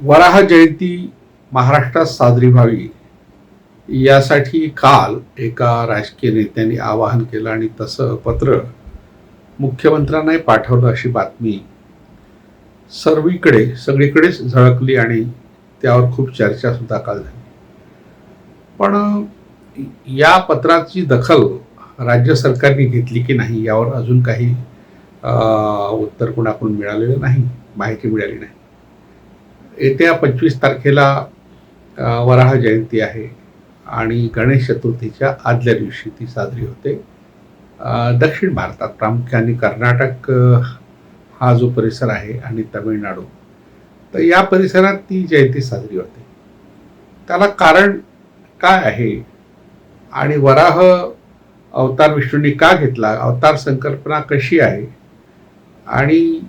वराह जयंती महाराष्ट्रात साजरी व्हावी यासाठी काल एका राजकीय नेत्यांनी आवाहन केलं आणि तसं पत्र मुख्यमंत्र्यांनाही पाठवलं अशी बातमी सर्वीकडे सगळीकडेच झळकली आणि त्यावर खूप चर्चा सुद्धा काल झाली. पण या पत्राची दखल राज्य सरकारने घेतली की नाही यावर अजून काही उत्तर कोणाकडून मिळालेलं नाही माहिती मिळाली नाही. येत्या पंचवीस तारखेला वराह जयंती आहे आणि गणेश चतुर्थीच्या आदल्या दिवशी ती साजरी होते. दक्षिण भारतात प्रामुख्याने कर्नाटक हा जो परिसर आहे आणि तमिळनाडू तर या परिसरात ती जयंती साजरी होते. त्याला कारण काय आहे आणि वराह अवतार विष्णूंनी का घेतला अवतार संकल्पना कशी आहे आणि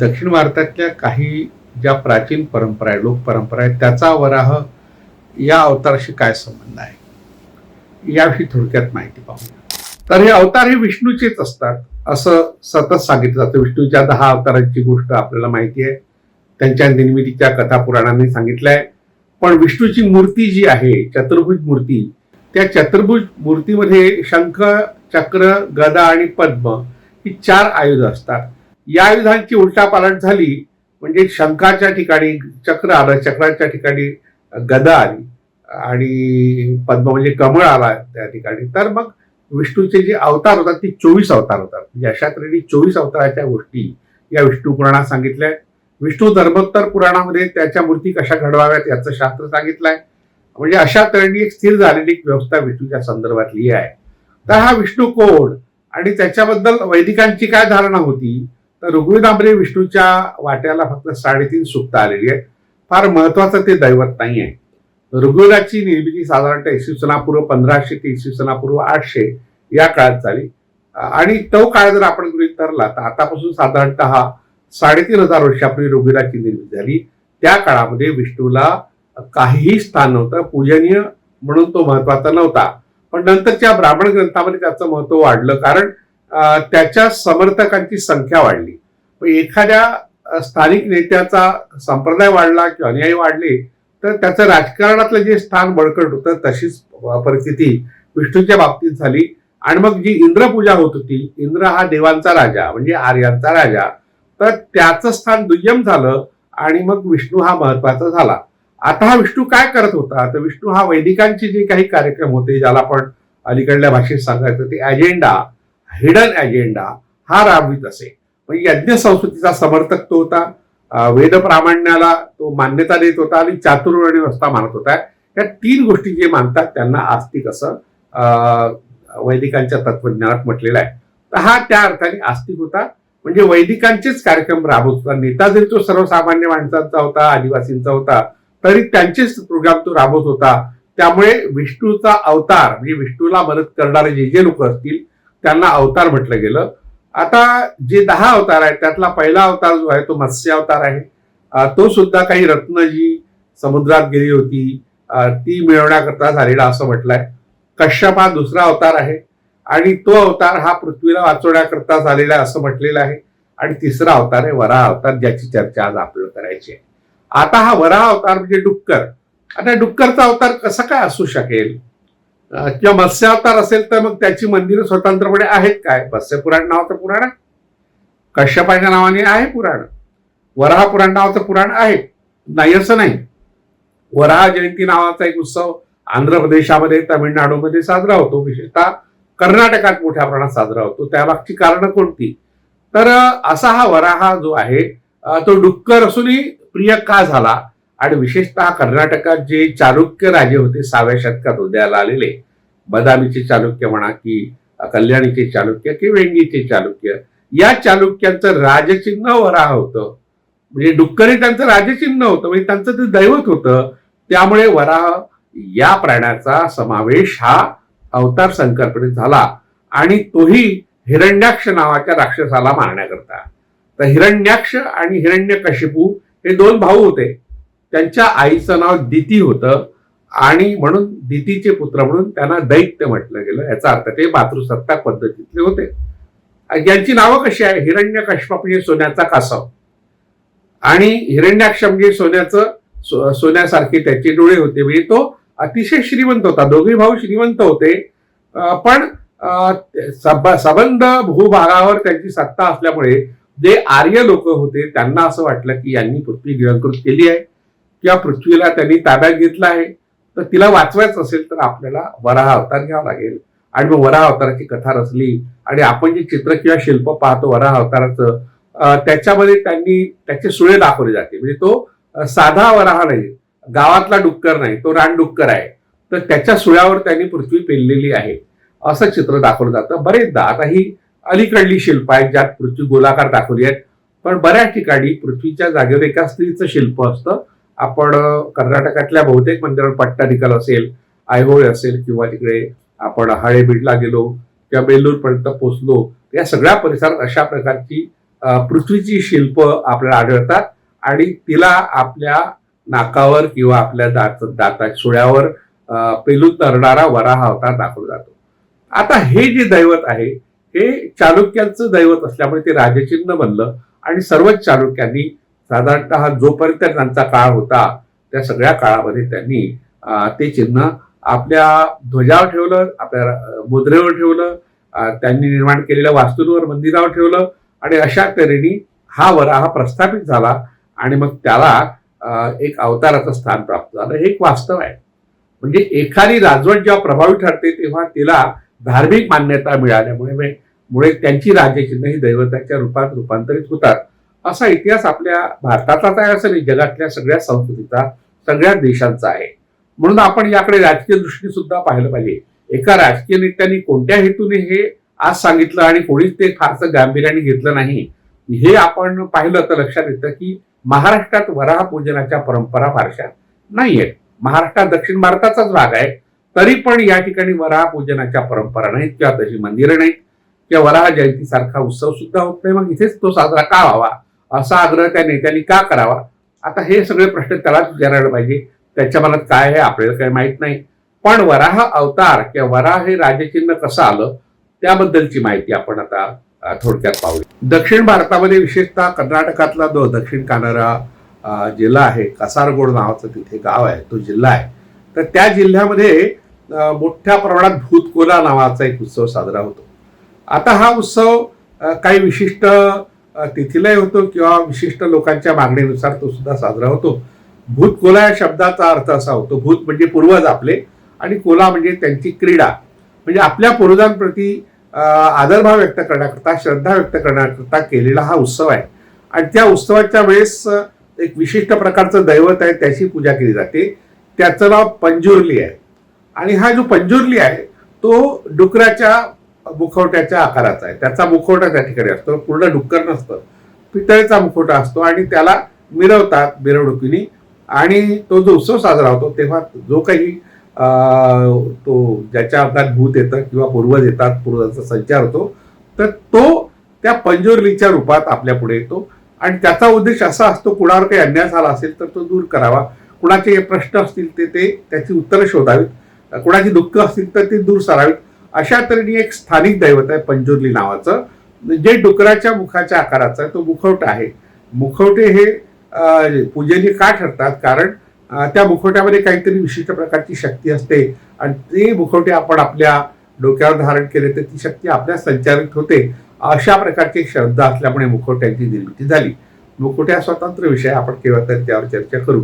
दक्षिण भारतातल्या काही ज्या प्राचीन परंपरा आहे लोकपरंपरा आहे त्याचा वराह या अवताराशी काय संबंध आहे? याविषयी थोडक्यात माहिती पाहूया. तर हे अवतार हे विष्णूचेच असतात असं सतत सांगितलं जातं. विष्णूच्या दहा अवतारांची गोष्ट आपल्याला माहिती आहे त्यांच्या निर्मितीच्या कथा पुराणांनी सांगितलंय पण विष्णूची मूर्ती जी आहे चतुर्भुज मूर्ती त्या चतुर्भुज मूर्तीमध्ये शंख चक्र गदा आणि पद्म ही चार आयुध असतात. या आयुधांची उलटापालट झाली म्हणजे शंखाच्या ठिकाणी चक्र आलं चक्राच्या ठिकाणी गदा आली आणि पद्म म्हणजे कमळ आला त्या ठिकाणी. तर मग विष्णूचे जे अवतार होतात ते चोवीस अवतार होतात. म्हणजे अशा तऱ्हेने चोवीस अवताराच्या गोष्टी या विष्णू पुराणात सांगितल्या. आहेत. विष्णू धर्मोत्तर पुराणामध्ये त्याच्या मूर्ती कशा घडवाव्यात याचं शास्त्र सांगितलंय. म्हणजे अशा तऱ्हेने एक स्थिर झालेली एक व्यवस्था विष्णूच्या संदर्भातली आहे. तर हा विष्णू कोण? आणि त्याच्याबद्दल वैदिकांची काय धारणा होती? तर ऋग्वेदामध्ये विष्णूच्या वाट्याला फक्त साडेतीन सुक्त आलेली आहेत. फार महत्वाचं ते दैवत नाही आहे ऋग्वेदाची निर्मिती साधारणतः इसवी सनापूर्व पंधराशे ते इसवी सनापूर्व आठशे या काळात झाली. आणि तो काळ जर आपण गृहीत धरला तर आतापासून साधारणतः साडेतीन हजार वर्षापूर्वी ऋग्वेदाची निर्मिती झाली. त्या काळामध्ये विष्णूला काहीही स्थान नव्हतं पूजनीय म्हणून तो महत्त्वाचा नव्हता. पण नंतरच्या ब्राह्मण ग्रंथामध्ये त्याचं महत्त्व वाढलं कारण त्याच्या समर्थकांची संख्या वाढली. एखाद्या स्थानिक नेत्याचा संप्रदाय वाढला किंवा अनुयायी वाढले तर त्याचं राजकारणातलं जे स्थान बळकट होतं तशीच परिस्थिती विष्णूच्या बाबतीत झाली. आणि मग जी इंद्रपूजा होत होती इंद्र हा देवांचा राजा म्हणजे आर्यांचा राजा तर त्याचं स्थान दुय्यम झालं आणि मग विष्णू हा महत्त्वाचा झाला. आता हा विष्णू काय करत होता? तर विष्णू हा वैदिकांचे जे काही कार्यक्रम होते ज्याला आपण अलीकडल्या भाषेत सांगायचं ते अजेंडा हिडन अजेंडा हा राबवित असे. म्हणजे यज्ञ संस्कृतीचा समर्थक तो होता. वेद प्रामाण्याला तो मान्यता देत होता आणि चातुर्वर्णी व्यवस्था मानत होता. या तीन गोष्टी जे मानतात त्यांना आस्तिक असं वैदिकांच्या तत्वज्ञानात म्हटलेलं आहे. तर हा त्या अर्थाने आस्तिक होता. म्हणजे वैदिकांचेच कार्यक्रम राबवत होता. नेता जरी तो सर्वसामान्य माणसांचा होता आदिवासींचा होता तरी त्यांचेच प्रोग्राम तो राबवत होता. त्यामुळे विष्णूचा अवतार म्हणजे विष्णूला मदत करणारे जे जे लोक असतील त्यांना अवतार म्हटलं गेलं. आता जे दहा अवतार आहेत त्यातला पहिला अवतार जो आहे तो मत्स्य अवतार आहे. तो सुद्धा काही रत्न जी समुद्रात गेली होती. ती मिळवण्याकरता झालेला असं म्हटलंय. कश्यप हा दुसरा अवतार आहे आणि तो अवतार हा पृथ्वीला वाचवण्याकरता झालेला आहे असं म्हटलेलं आहे. आणि तिसरा अवतार आहे वराह अवतार ज्याची चर्चा आज आपल्याला करायची आहे. आता हा वराह अवतार म्हणजे डुक्कर. आता डुक्करचा अवतार कसा काय असू शकेल? किंवा मत्स्य अवतार असेल तर मग त्याची मंदिरं स्वतंत्रपणे आहेत काय? मत्स्य पुराण नावाचं पुराण आहे. कश्यपाच्या नावाने आहे पुराण. वराह पुराण नावाचं पुराण आहे. नाही असं नाही. वराह जयंती नावाचा एक उत्सव आंध्र प्रदेशामध्ये तामिळनाडूमध्ये साजरा होतो. विशेषतः कर्नाटकात मोठ्या प्रमाणात साजरा होतो. त्यामागची कारणं कोणती? तर असा हा वराहा जो आहे तो डुक्कर असूनही प्रिय का झाला. आणि विशेषतः कर्नाटकात जे चालुक्य राजे होते सहाव्या शतकात उदयाला आलेले बदामीचे चालुक्य म्हणा की कल्याणीचे चालुक्य की वेंगीचे चालुक्य या चालुक्यांचं राजचिन्ह वराह होतं. म्हणजे डुक्कर हे त्यांचं राजचिन्ह होतं म्हणजे त्यांचं ते दैवत होतं. त्यामुळे वराह या प्राण्याचा समावेश हा अवतार संकल्पनेत झाला. आणि तोही हिरण्याक्ष नावाच्या राक्षसाला मारण्याकरता. तर हिरण्याक्ष आणि हिरण्यकशिपू हे दोन भाऊ होते. त्यांच्या आईचं नाव दिती होतं. आणि म्हणून दितीचे पुत्र म्हणून त्यांना दैत्य म्हटलं गेलं. याचा अर्थ ते मातृसत्ताक पद्धतीतले होते. यांची नावं कशी आहे? हिरण्यकश्यप म्हणजे सोन्याचा कासव. आणि हिरण्याक्ष म्हणजे सोन्याचं सोन्यासारखे त्याचे डोळे होते. म्हणजे तो अतिशय श्रीमंत होता. दोघे भाऊ श्रीमंत होते. पण सब- सबंध भूभागावर त्यांची सत्ता असल्यामुळे जे आर्य लोक होते त्यांना असं वाटलं की यांनी पृथ्वी गिळंकृत केली आहे. किंवा पृथ्वीला त्यांनी ताब्यात घेतला आहे तर तिला वाचवायचं असेल तर आपल्याला वराह अवतार घ्यावा लागेल. आणि मग वराह अवताराची कथा रचली आणि आपण जे चित्र किंवा शिल्प पाहतो वराह अवताराचं त्याच्यामध्ये त्यांनी त्याचे सुळे दाखवले जाते. म्हणजे तो साधा वराह नाही गावातला डुक्कर नाही तो रान डुक्कर आहे. तर त्याच्या सुळ्यावर त्यांनी पृथ्वी पेललेली आहे. असं चित्र दाखवलं जातं. बरेचदा आता ही अलीकडली शिल्प आहेत ज्यात पृथ्वी गोलाकार दाखवली आहेत पण बऱ्याच ठिकाणी पृथ्वीच्या जागेवर एका स्त्रीचं शिल्प असतं आपण कर्नाटकातल्या बहुतेक मंदिरावर पट्टाडिकल असेल आयहोळे असेल किंवा तिकडे आपण हळेबीडला गेलो किंवा बेल्लूरपर्यंत पोचलो या सगळ्या परिसरात अशा प्रकारची पृथ्वीची शिल्प आपल्याला आढळतात आणि तिला आपल्या नाकावर किंवा आपल्या दात दाता सुळ्यावर अं, पेलून तरणारा वराह अवतार दाखवला जातो. आता हे जे दैवत आहे हे चालुक्यांचं दैवत असल्यामुळे ते राजचिन्ह बनलं आणि सर्वच चालुक्यांनी साधारणतः जोपर्यंत त्यांचा काळ होता त्या सगळ्या काळामध्ये त्यांनी ते चिन्ह आपल्या ध्वजावर ठेवलं आपल्या मुद्रेवर ठेवलं त्यांनी निर्माण केलेल्या वास्तूंवर मंदिरावर ठेवलं आणि अशा तऱ्हेने हा वराह प्रस्थापित झाला आणि मग त्याला एक अवताराचं स्थान प्राप्त झालं. हे एक वास्तव आहे. म्हणजे एखादी राजवट जेव्हा प्रभावी ठरते तेव्हा तिला धार्मिक मान्यता मिळाल्यामुळे मुळे त्यांची राज्यचिन्ह ही दैवताच्या रूपात रूपांतरित होतात. असा इतिहास आपल्या भारताचा आहे असं नाही जगातल्या सगळ्या संस्कृतीचा सगळ्या देशांचा आहे. म्हणून आपण याकडे राजकीय दृष्टीने सुद्धा पाहिलं पाहिजे. एका राजकीय नेत्यांनी कोणत्या हेतूने हे आज सांगितलं आणि कोणीच ते फारसं गांभीर्याने घेतलं नाही हे आपण पाहिलं तर लक्षात येतं की महाराष्ट्रात वराह पूजनाच्या परंपरा फारशा नाही आहेत महाराष्ट्रात दक्षिण भारताचाच भाग आहे. तरी पण या ठिकाणी वराह पूजनाच्या परंपरा नाहीत किंवा तशी मंदिरं नाहीत. किंवा वराह जयंतीसारखा उत्सव सुद्धा होत नाही. मग इथेच तो साजरा का व्हावा? असा आग्रह त्या नेत्यांनी का करावा? आता हे सगळे प्रश्न त्यालाच विचारायला पाहिजे. त्याच्या मनात काय आहे आपल्याला काही माहीत नाही. पण वराह अवतार किंवा वराह हे राजचिन्ह कसं आलं त्याबद्दलची माहिती आपण आता थोडक्यात पाहूया. दक्षिण भारतामध्ये विशेषतः कर्नाटकातला जो दक्षिण कानरा जिल्हा आहे कसारगोड नावाचं तिथे गाव आहे तो जिल्हा आहे. तर त्या जिल्ह्यामध्ये मोठ्या प्रमाणात भूतकोला नावाचा एक उत्सव साजरा होतो. आता हा उत्सव काही विशिष्ट तिथीलाही होतो किंवा विशिष्ट लोकांच्या मागणीनुसार तो सुद्धा साजरा होतो. भूत कोला या शब्दाचा अर्थ असा होतो. भूत म्हणजे पूर्वज आपले आणि कोला म्हणजे त्यांची क्रीडा. म्हणजे आपल्या पूर्वजांप्रती आदरभाव व्यक्त करण्याकरता श्रद्धा व्यक्त करण्याकरता केलेला हा उत्सव आहे. आणि त्या उत्सवाच्या वेळेस एक विशिष्ट प्रकारचं दैवत आहे त्याची पूजा केली जाते. त्याचं नाव पंजुर्ली आहे. आणि हा जो पंजुर्ली आहे तो डुकराच्या मुखवट्याच्या आकाराचा आहे. त्याचा मुखवटा त्या ठिकाणी असतो. पूर्ण डुक्कर नसतं. पितळेचा मुखवटा असतो आणि त्याला मिरवतात मिरवणुकीने. आणि तो जो उत्सव साजरा होतो तेव्हा जो काही तो ज्याच्या अंगात भूत येतं किंवा पूर्वज येतात पूर्वजांचा संचार होतो तर तो त्या पंजोरलीच्या रूपात आपल्या पुढे येतो. आणि त्याचा उद्देश असा असतो कुणावर काही अन्याय झाला असेल तर तो दूर करावा. कुणाचे प्रश्न असतील ते ते त्याची उत्तरं शोधावीत. कुणाची दुःख असतील तर ती दूर सारावीत. अशा तऱ्हेने एक स्थानिक दैवत आहे पंजोरली नावाचं जे डुकराच्या मुखाच्या आकाराचा आहे तो मुखवटा आहे. मुखवटे हे पूजेने का ठरतात? कारण त्या मुखवट्यामध्ये काहीतरी विशिष्ट प्रकारची शक्ती असते आणि ते मुखवटे आपण आपल्या डोक्यावर धारण केले तर ती शक्ती आपल्या संचारित होते. अशा प्रकारची श्रद्धा असल्यामुळे मुखवट्यांची निर्मिती झाली. मुखवटे हा स्वतंत्र विषय आपण केव्हा तरी त्यावर चर्चा करू.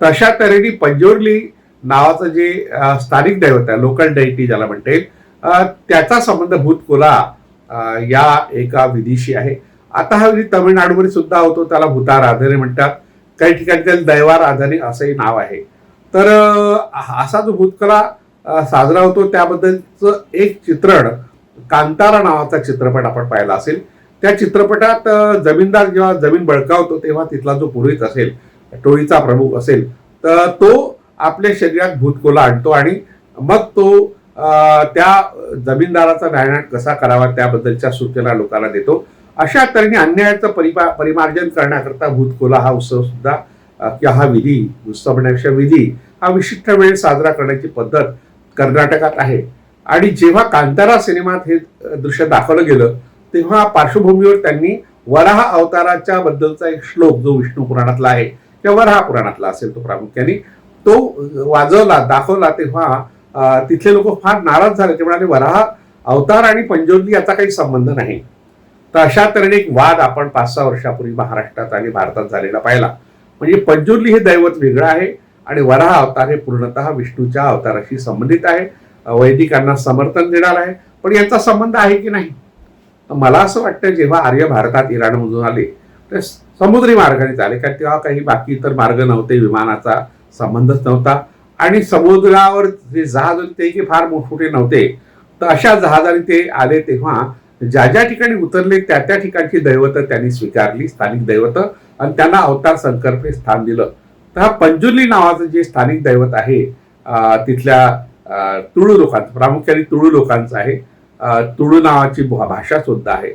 तशा तऱ्हेने पंजोर्ली नावाचं जे स्थानिक दैवत आहे लोकल डायटी ज्याला म्हणता येईल त्याचा संबंध भूतकोला या एका विधीशी आहे. आता हा विधी तमिळनाडूमध्ये सुद्धा होतो त्याला भूतार आधारे म्हणतात. काही ठिकाणी त्याला दैवाराधने असंही नाव आहे. तर असा जो भूतकला साजरा होतो त्याबद्दलचं एक चित्रण कांतारा नावाचा चित्रपट आपण पाहिला असेल. त्या चित्रपटात जमीनदार जेव्हा जमीन बळकावतो तेव्हा तिथला जो पुरोहित असेल टोळीचा प्रमुख असेल तर तो आपल्या शरीरात भूतकोला आणतो आणि मग तो त्या जमीनदाराचा न्यायनाट कसा करावा त्याबद्दलच्या सूचना लोकांना देतो. अशा तऱ्हेने अन्यायाचं परिपा परिमार्जन करण्याकरता भूतकोला हा उत्सव सुद्धा किंवा हा विधी उत्सव म्हणण्यापेक्षा विधी हा विशिष्ट वेळ साजरा करण्याची पद्धत कर्नाटकात आहे. आणि जेव्हा कांतारा सिनेमात हे दृश्य दाखवलं गेलं तेव्हा पार्श्वभूमीवर त्यांनी वराह अवताराच्या बद्दलचा एक श्लोक जो विष्णू पुराणातला आहे किंवा वराह पुराणातला असेल तो प्रामुख्याने तो वाजवला दाखवला तेव्हा तिथले लोक फार नाराज झाले. ते म्हणाले वराहा अवतार आणि पंजोर्ली याचा काही संबंध नाही. तर अशा तऱ्हेने एक वाद आपण पाच सहा वर्षापूर्वी महाराष्ट्रात आणि भारतात झालेला पाहिला. म्हणजे पंजोर्ली हे दैवत वेगळं आहे आणि वराह अवतार हे पूर्णतः विष्णूच्या अवताराशी संबंधित आहे. वैदिकांना समर्थन देणार आहे. पण याचा संबंध आहे की नाही? मला असं वाटतं जेव्हा आर्य भारतात इराणमधून आले तर समुद्री मार्गाने आले कारण तेव्हा काही बाकी इतर मार्ग नव्हते विमानाचा संबंधच नव्हता. आणि समुद्रावर जे जहाज होते ते फार मोठमोठे नव्हते. तर अशा जहाजाने ते आले तेव्हा ज्या ज्या ठिकाणी उतरले त्या त्या ठिकाणची दैवत त्यांनी स्वीकारली स्थानिक दैवत. आणि त्यांना अवतार संकर्पे स्थान दिलं. तर हा पंजुर्ली नावाचं जे स्थानिक दैवत आहे तिथल्या तुळू लोकांचं प्रामुख्याने तुळू लोकांचं आहे. तुळू नावाची भा- भाषा सुद्धा आहे.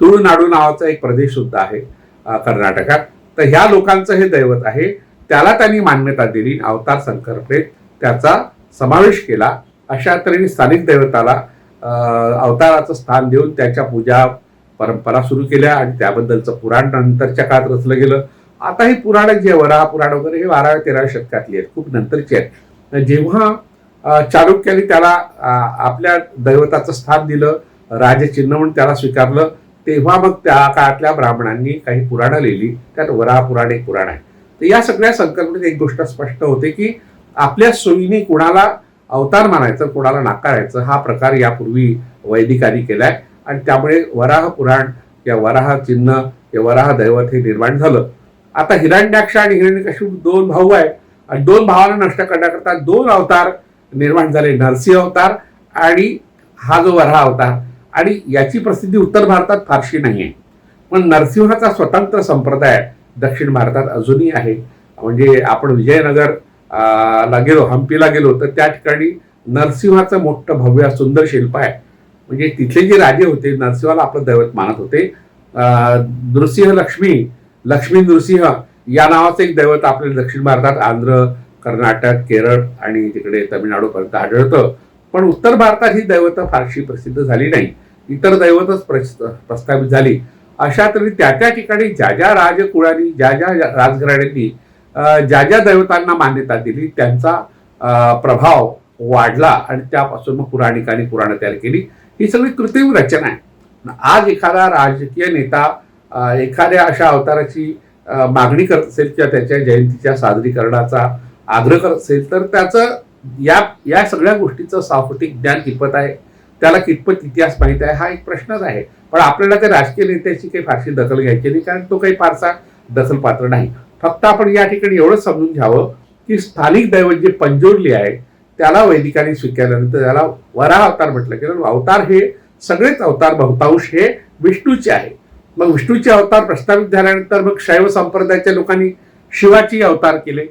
तुळुनाडू नावाचा एक प्रदेश सुद्धा आहे कर्नाटकात. तर ह्या लोकांचं हे दैवत आहे त्याला त्यांनी मान्यता दिली अवतार संकल्पेत त्याचा समावेश केला. अशा तऱ्हेने स्थानिक दैवताला अवताराचं स्थान देऊन त्याच्या पूजा परंपरा सुरू केल्या आणि त्याबद्दलचं पुराण नंतरच्या काळात रचलं गेलं. आता ही पुराणं जे वरा पुराण वगैरे हे बाराव्या तेराव्या शतकातली आहेत खूप नंतरची आहेत. जेव्हा चालुक्याने त्याला आपल्या दैवताचं स्थान दिलं राजचिन्ह म्हणून त्याला स्वीकारलं तेव्हा मग त्या काळातल्या ब्राह्मणांनी काही पुराणं लिहिली. त्यात वराह पुराण एक पुराण आहे. तर या सगळ्या संकल्पनेत एक गोष्ट स्पष्ट होते की आपल्या सोयीने कुणाला अवतार मानायचं कोणाला नाकारायचं हा प्रकार यापूर्वी वैदिकांनी केलाय. आणि त्यामुळे वराह पुराण या वराह चिन्ह या वराह दैवत हे निर्माण झालं. आता हिरण्याक्ष आणि हिरण्यकशिपू दोन भाऊ आहेत. आणि दोन भावांना नष्ट करण्याकरता दोन अवतार निर्माण झाले नरसिंह अवतार आणि हा जो वराह अवतार. आणि याची प्रसिद्धी उत्तर भारतात फारशी नाही आहे पण नरसिंहाचा स्वतंत्र संप्रदाय दक्षिण भारतात अजूनही आहे. म्हणजे आपण विजयनगर ला गेलो हम्पीला गेलो तर त्या ठिकाणी नरसिंहाचं मोठं भव्य सुंदर शिल्प आहे. म्हणजे तिथले जे राजे होते नरसिंहाला आपलं दैवत मानत होते. नृसिंह लक्ष्मी लक्ष्मी नृसिंह या नावाचं एक दैवत आपले दक्षिण भारतात आंध्र कर्नाटक केरळ आणि तिकडे तमिळनाडूपर्यंत आढळतं. पण उत्तर भारतात ही दैवतं फारशी प्रसिद्ध झाली नाही. इतर दैवतच प्रस- प्रस्थापित झाली. अशा तरी त्या त्या ठिकाणी ज्या ज्या राजकुळांनी ज्या ज्या राजघराण्यांनी ज्या ज्या दैवतांना मान्यता दिली त्यांचा प्रभाव वाढला आणि त्यापासून मग पुराणिकांनी पुराणं तयार केली. ही सगळी कृत्रिम रचना आहे. आज एखादा राजकीय नेता एखाद्या अशा अवताराची मागणी करत असेल किंवा त्याच्या जयंतीच्या सादरीकरणाचा आग्रह करत असेल तर त्याचं या या सगळ्या गोष्टीचं सावफटिक ज्ञान कितपत आहे? त्याला कितपत इतिहास माहीत आहे? हा एक प्रश्नच आहे. पण आपल्याला त्या राजकीय नेत्याची काही फारशी दखल घ्यायची नाही कारण तो काही फारसा दखल पात्र नाही. फक्त आपण या ठिकाणी एवढंच समजून घ्यावं की स्थानिक दैवत जे पंजोरली आहे त्याला वैदिकांनी स्वीकारल्यानंतर त्याला वराह अवतार म्हटलं गेलं. अवतार हे सगळेच अवतार बहुतांश हे विष्णूचे आहे मग विष्णूचे अवतार प्रस्थापित झाल्यानंतर मग शैव संप्रदायाच्या लोकांनी शिवाची अवतार केले.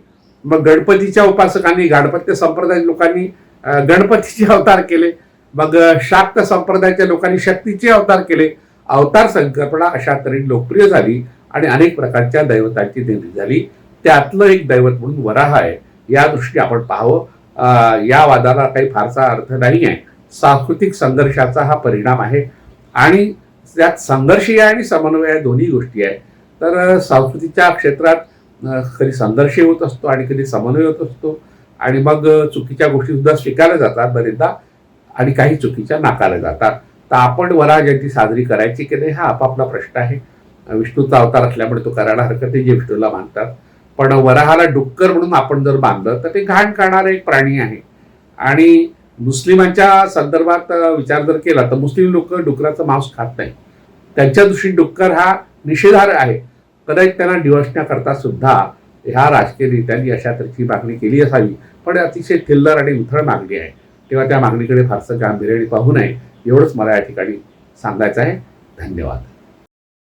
मग गणपतीच्या उपासकांनी गणपत्य संप्रदायाच्या लोकांनी गणपतीचे अवतार केले. मग शाक्त संप्रदायाच्या लोकांनी शक्तीचे अवतार केले. अवतार संकल्पना अशा तऱ्हेने लोकप्रिय झाली आणि अनेक प्रकारच्या दैवतांची निर्मिती झाली. त्यातलं एक दैवत म्हणून वराह आहे. या दृष्टी आपण पाहावं. या वादाला काही फारसा अर्थ नाही आहे. सांस्कृतिक संघर्षाचा हा परिणाम आहे. आणि त्यात संघर्षीय आणि समन्वय या दोन्ही गोष्टी आहे तर संस्कृतीच्या क्षेत्रात कधी संघर्ष होत असतो आणि कधी समन्वय होत असतो. आणि मग चुकीच्या गोष्टीसुद्धा स्वीकारल्या जातात बरेचदा. आणि काही चुकीच्या नाकारल्या जातात. तर आपण वरा जयंती साजरी करायची की नाही हा आपापला प्रश्न आहे. विष्णूचा अवतार असल्यामुळे तो करायला हरकत आहे जे विष्णूला मानतात. पण वराहाला डुक्कर म्हणून आपण जर बांधलं तर ते घाण करणारा एक प्राणी आहे. आणि मुस्लिमांच्या संदर्भात विचार जर केला तर मुस्लिम लोक डुकराचं मांस खात नाही त्यांच्या दृष्टीने डुक्कर हा निषेधार्ह आहे. कदाचित त्यांना डिवसण्याकरता सुद्धा ह्या राजकीय नेत्यांनी अशा तऱ्हेची मागणी केली असावी. पण अतिशय थिल्लर आणि उथळ मागणी आहे. तेव्हा त्या मागणीकडे फारसं गांभीर्याने पाहू नये एवढंच मला या ठिकाणी सांगायचं आहे. धन्यवाद.